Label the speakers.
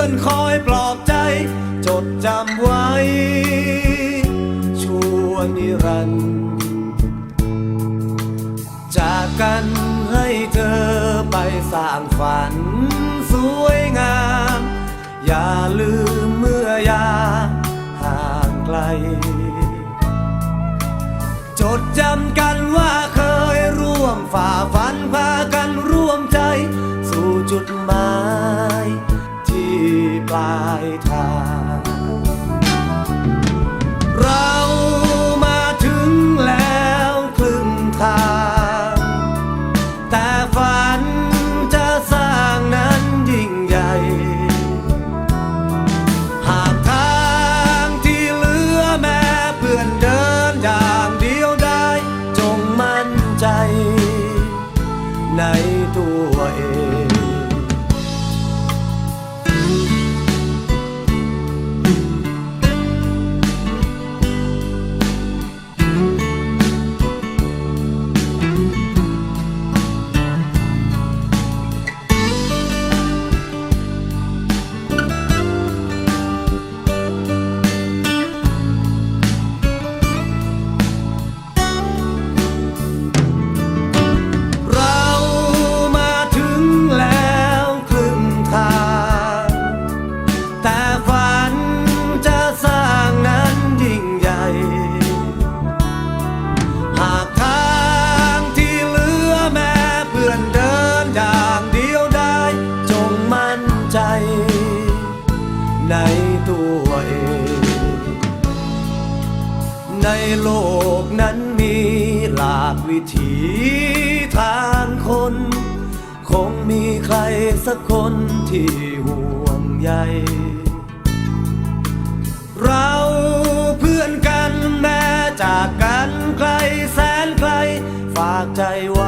Speaker 1: พื่อนคอยปลอบใจ จดจำไว้ชั่วนิรันดร์จากกันให้เธอไปสร้างฝัน สวยงาม อย่าลืมเมื่อยาห่างไกล จดจำกันว่าเคยร่วมฝ่าฟันพากันร่วมใจ สู่จุด ปลายทาง เรามาถึงแล้วครึ่งทาง แต่ฝันจะสร้างนั้นยิ่งใหญ่ หากทางที่เหลือแม้เพื่อนเดินอย่างเดียวได้ จงมั่นใจ ในตัวเอง โลกนั้นมีหลากวิถีทางคน คงมีใครสักคนที่ห่วงใยเราเพื่อนกันแม้จากกันไกลแสนไกล ฝากใจไว้